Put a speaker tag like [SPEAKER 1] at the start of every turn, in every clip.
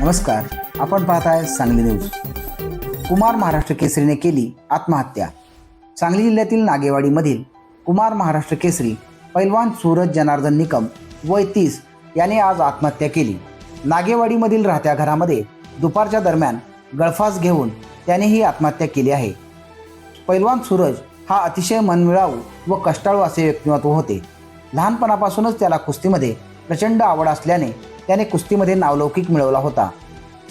[SPEAKER 1] नमस्कार आपण पाहताय सांगली न्यूज. कुमार महाराष्ट्र केसरीने केली आत्महत्या. सांगली जिल्ह्यातील नागेवाडीमधील कुमार महाराष्ट्र केसरी पैलवान सूरज जनार्दन निकम वय तीस याने आज आत्महत्या केली. नागेवाडीमधील राहत्या घरामध्ये दुपारच्या दरम्यान गळफास घेऊन त्याने ही आत्महत्या केली आहे. पैलवान सूरज हा अतिशय मनमिळावू व कष्टाळू असे व्यक्तिमत्व होते. लहानपणापासूनच त्याला कुस्तीमध्ये प्रचंड आवड असल्याने त्याने कुस्तीमध्ये नावलौकिक मिळवला होता.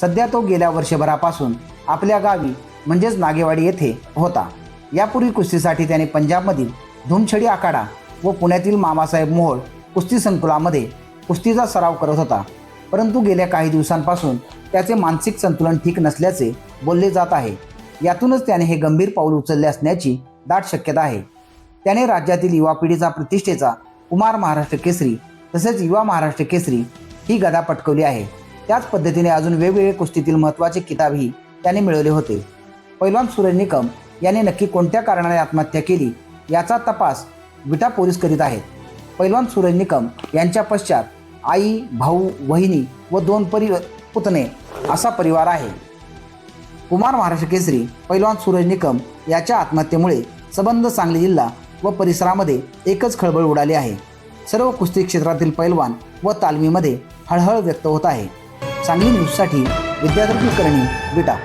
[SPEAKER 1] सध्या तो गेल्या वर्षभरापासून आपल्या गावी म्हणजेच नागेवाडी येथे होता. यापूर्वी कुस्तीसाठी त्याने पंजाबमधील धुमछडी आखाडा व पुण्यातील मामासाहेब मोहोळ कुस्ती संकुलामध्ये कुस्तीचा सराव करत होता. परंतु गेल्या काही दिवसांपासून त्याचे मानसिक संतुलन ठीक नसल्याचे बोलले जात आहे. यातूनच त्याने हे गंभीर पाऊल उचलले असण्याची दाट शक्यता आहे. त्याने राज्यातील युवा पिढीचा प्रतिष्ठेचा कुमार महाराष्ट्र केसरी तसेच युवा महाराष्ट्र केसरी ही गदा पटकवली आहे. त्याच पद्धतीने अजून वेगवेगळे कुस्तीतील महत्त्वाचे किताबही त्याने मिळवले होते. पैलवान सूरज निकम याने नक्की कोणत्या कारणाने आत्महत्या केली याचा तपास विटा पोलीस करीत आहेत. पैलवान सूरज निकम यांच्या पश्चात आई भाऊ वहिनी व दोन परि पुतणे असा परिवार आहे. कुमार महाराष्ट्र केसरी पैलवान सूरज निकम याच्या आत्महत्येमुळे सबंध सांगली जिल्हा व परिसरामध्ये एकच खळबळ उडाली आहे. सर्व कुस्ती क्षेत्रातील पैलवान व तालमीमध्ये हळहळ व्यक्त होत आहे. सांगली न्यूजसाठी विद्याधर कुलकर्णी विटा